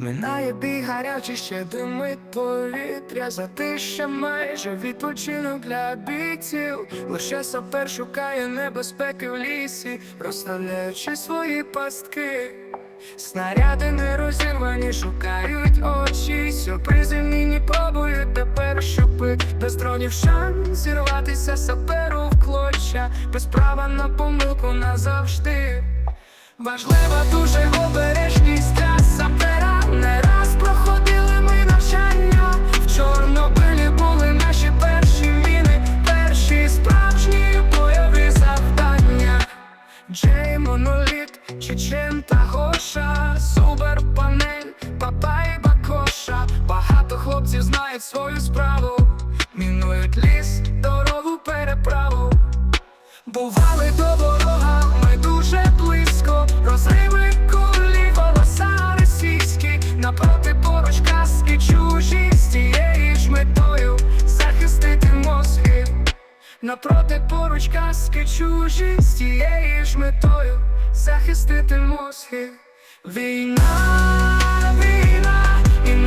Минає бій гарячий, ще димить повітря, затища майже відпочинок для бійців. Лише сапер шукає небезпеки в лісі, розставляючи свої пастки. Снаряди не розірвані, шукають очі. Сюрпризи нині пробують тепер щупи. Без дронів шанс зірватися саперу в клоча, без права на помилку назавжди. Важлива дуже обережність для сапера Чечен та Гоша Супер панель, Папай, Бакоша. Багато хлопців знають свою справу. Мінують ліс, дорогу переправу. Бували до ворога, ми дуже близько, розриви кулі, голоса російські, напроти поруч каски чужі, з тією ж метою. Захистити мозги, напроти поруч каски чужі, з тією ж метою захистити мозги. Війна, війна, і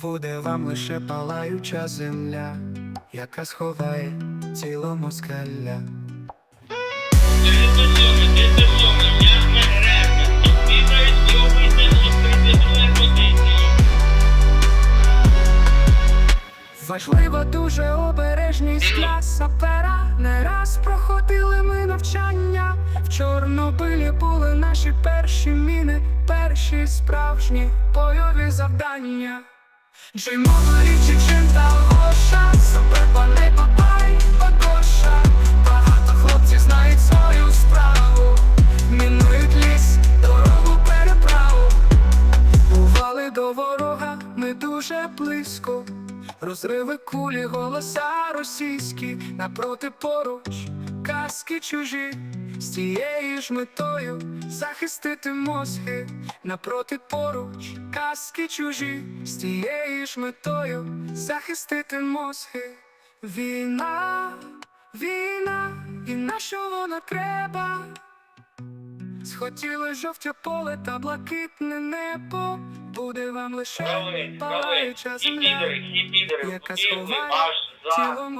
Буде вам лише палаюча земля, яка сховає тіло москаля. Важлива дуже обережність для сапера. Не раз проходили ми навчання. В Чорнобилі були наші перші міни, перші справжні бойові завдання. Джеймон, Річі, Чин та Гоша, супер пане Папай, Пакоша. Багато хлопців знають свою справу. Мінують ліс, дорогу переправу. Бували до ворога, ми дуже близько. Розриви кулі, голоса російські, напроти поруч, казки чужі, з тією ж метою захистити мозги, напроти поруч, казки чужі, з тією ж метою захистити мозги. Війна, війна, і на що вона треба? Схотіли жовте поле та блакитне небо, буде вам лише палаюча земля. яка сховає аж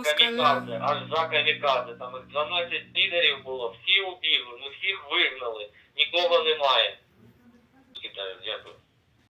за тіло аж за камікадзе. Там їх 12 підерів було, всі убігли, ми всіх вигнали, нікого немає. Китаю, дякую.